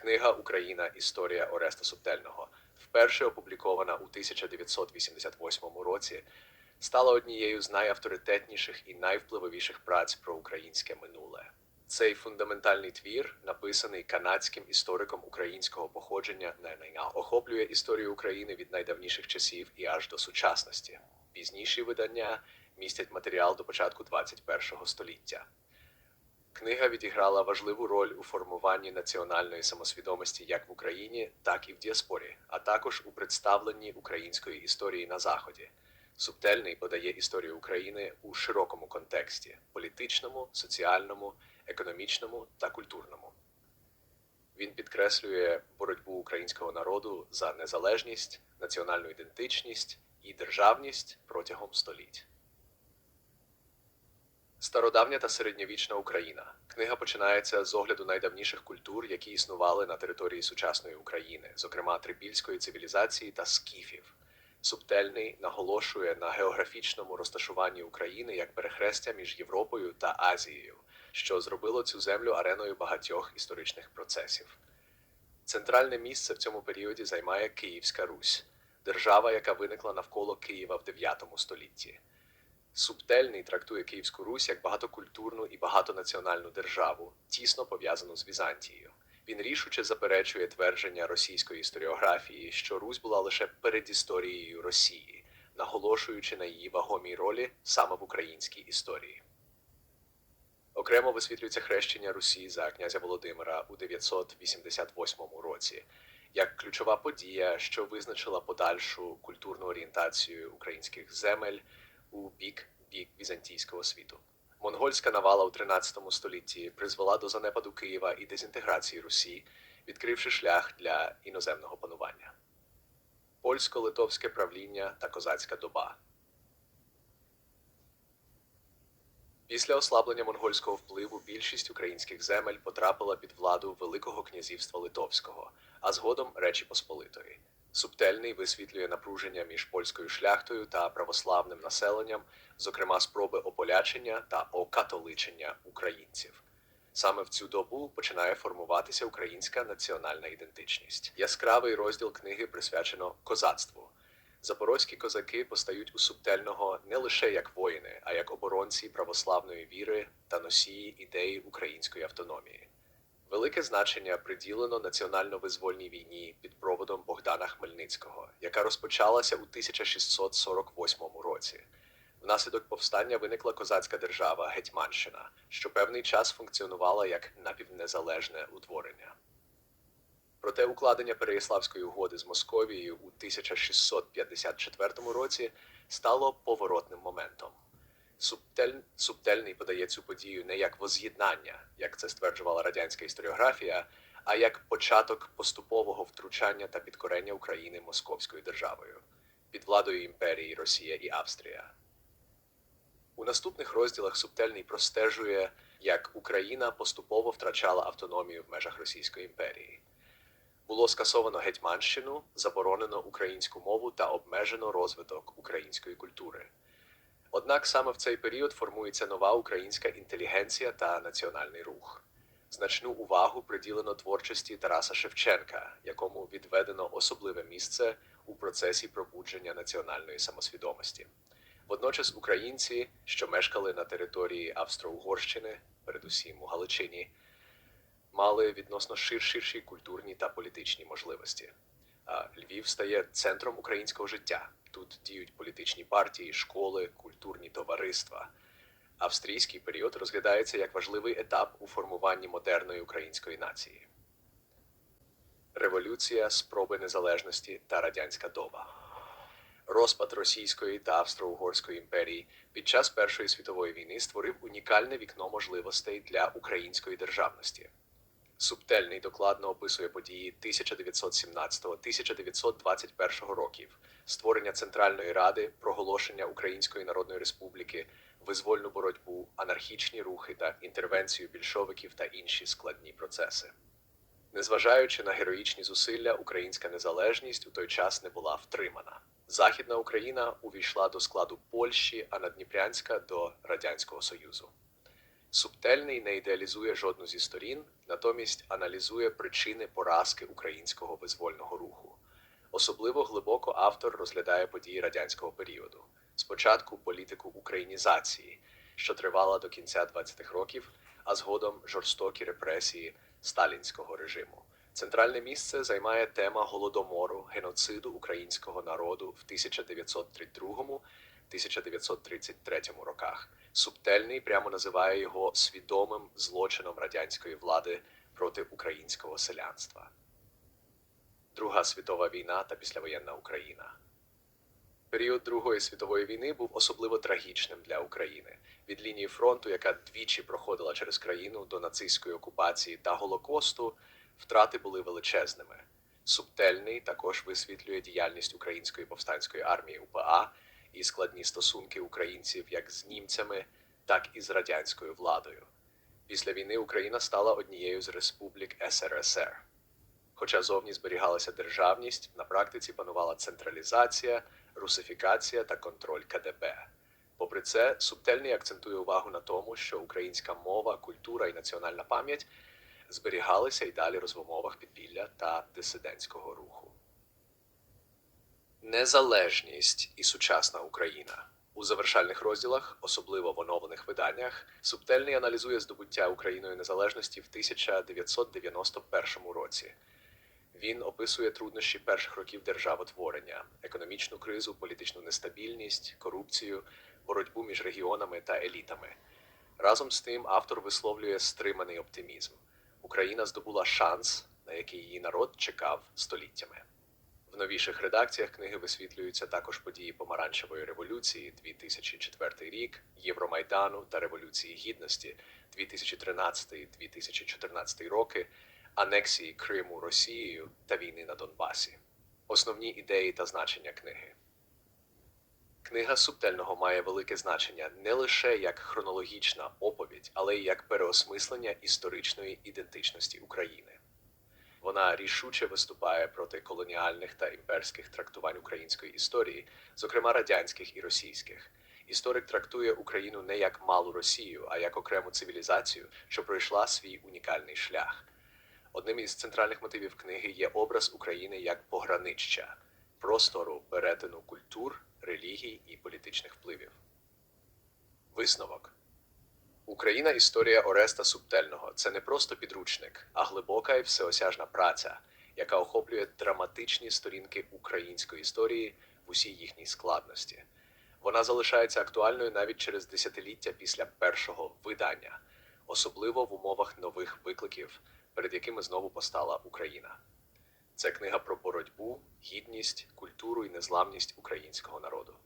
Книга Україна. Історія Ореста Субтельного, вперше опублікована у 1988 році, стала однією з найавторитетніших і найвпливовіших праць про українське минуле. Цей фундаментальний твір, написаний канадським істориком українського походження ННА, охоплює історію України від найдавніших часів і аж до сучасності. Пізніші видання містять матеріал до початку 21 століття. Книга відіграла важливу роль у формуванні національної самосвідомості як в Україні, так і в діаспорі, а також у представленні української історії на Заході. Субтельний подає історію України у широкому контексті політичному, соціальному, економічному та культурному. Він підкреслює боротьбу українського народу за незалежність, національну ідентичність і державність протягом століть. Стародавня та середньовічна Україна. Книга починається з огляду найдавніших культур, які існували на території сучасної України, зокрема трипільської цивілізації та скіфів. Субтельний наголошує на географічному розташуванні України як перехрестя між Європою та Азією, що зробило цю землю ареною багатьох історичних процесів. Центральне місце в цьому періоді займає Київська Русь, держава, яка виникла навколо Києва в 9 столітті. Субтельний трактує Київську Русь як багатокультурну і багатонаціональну державу, тісно пов'язану з Візантією. Він рішуче заперечує твердження російської історіографії, що Русь була лише передісторією Росії, наголошуючи на її вагомій ролі саме в українській історії. Окремо висвітлюється хрещення Русі за князя Володимира у 988 році як ключова подія, що визначила подальшу культурну орієнтацію українських земель у бік бік візантійського світу. Монгольська навала у 13 столітті призвела до занепаду Києва і дезінтеграції Русі, відкривши шлях для іноземного панування. Польсько-литовське правління та козацька доба. Після ослаблення монгольського впливу більшість українських земель потрапила під владу Великого князівства Литовського, а згодом Речі Посполитої. Субтельний висвітлює напруження між польською шляхтою та православним населенням, зокрема спроби ополячення та окатоличення українців. Саме в цю добу починає формуватися українська національна ідентичність. Яскравий розділ книги присвячено козацтву. Запорозькі козаки постають у субтельного не лише як воїни, а як оборонці православної віри та носії ідеї української автономії. Велике значення приділено національно-визвольній війні під проводом Богдана Хмельницького, яка розпочалася у 1648 році. Внаслідок повстання виникла козацька держава Гетьманщина, що певний час функціонувала як напівнезалежне утворення. Проте укладення Переяславської угоди з Московією у 1654 році стало поворотним моментом. Субтель... Субтельний подає цю подію не як воз'єднання, як це стверджувала радянська історіографія, а як початок поступового втручання та підкорення України московською державою під владою імперії Росія і Австрія. У наступних розділах Субтельний простежує, як Україна поступово втрачала автономію в межах Російської імперії. Було скасовано Гетьманщину, заборонено українську мову та обмежено розвиток української культури. Однак саме в цей період формується нова українська інтелігенція та національний рух. Значну увагу приділено творчості Тараса Шевченка, якому відведено особливе місце у процесі пробудження національної самосвідомості. Водночас українці, що мешкали на території Австро-Угорщини, передусім у Галичині, мали відносно ширші культурні та політичні можливості. Львів стає центром українського життя. Тут діють політичні партії, школи, культурні товариства. Австрійський період розглядається як важливий етап у формуванні модерної української нації. Революція, спроби незалежності та радянська доба. Розпад Російської та Австро-Угорської імперії під час Першої світової війни створив унікальне вікно можливостей для української державності. Субтельний докладно описує події 1917-1921 років, створення Центральної Ради, проголошення Української Народної Республіки, визвольну боротьбу, анархічні рухи та інтервенцію більшовиків та інші складні процеси. Незважаючи на героїчні зусилля, українська незалежність у той час не була втримана. Західна Україна увійшла до складу Польщі, а Надніпрянська до Радянського Союзу. Субтельний не ідеалізує жодну зі сторін, натомість аналізує причини поразки українського визвольного руху. Особливо глибоко автор розглядає події радянського періоду. Спочатку політику українізації, що тривала до кінця 20-х років, а згодом жорстокі репресії сталінського режиму. Центральне місце займає тема голодомору, геноциду українського народу в 1932-1933 роках. Субтельний прямо називає його свідомим злочином радянської влади проти українського селянства. Друга світова війна та післявоєнна Україна. Період Другої світової війни був особливо трагічним для України. Від лінії фронту, яка двічі проходила через країну до нацистської окупації та Голокосту, втрати були величезними. Субтельний також висвітлює діяльність української повстанської армії УПА і складні стосунки українців як з німцями, так і з радянською владою. Після війни Україна стала однією з республік СРСР. Хоча зовні зберігалася державність, на практиці панувала централізація, русифікація та контроль КДБ. Попри це, субтельний акцентує увагу на тому, що українська мова, культура і національна пам'ять зберігалися й далі роз- умовах підпілля та дисидентського руху. Незалежність і сучасна Україна. У завершальних розділах, особливо в оновлених виданнях, субтельний аналізує здобуття Україною незалежності в 1991 році. Він описує труднощі перших років державотворення, економічну кризу, політичну нестабільність, корупцію, боротьбу між регіонами та елітами. Разом з тим автор висловлює стриманий оптимізм. Україна здобула шанс, на який її народ чекав століттями. В новіших редакціях книги висвітлюються також події Помаранчевої революції 2004 рік, Євромайдану та Революції Гідності 2013-2014 роки, анексії Криму Росією та війни на Донбасі. Основні ідеї та значення книги. Книга субтельного має велике значення не лише як хронологічна оповідь, але й як переосмислення історичної ідентичності України. Вона рішуче виступає проти колоніальних та імперських трактувань української історії, зокрема радянських і російських. Історик трактує Україну не як малу Росію, а як окрему цивілізацію, що пройшла свій унікальний шлях. Одним із центральних мотивів книги є образ України як пограниччя, простору перетину культур, релігій і політичних впливів. Висновок. Україна історія Ореста Субтельного це не просто підручник, а глибока і всеосяжна праця, яка охоплює драматичні сторінки української історії в усій їхній складності. Вона залишається актуальною навіть через десятиліття після першого видання, особливо в умовах нових викликів, перед якими знову постала Україна. Це книга про боротьбу, гідність, культуру і незламність українського народу.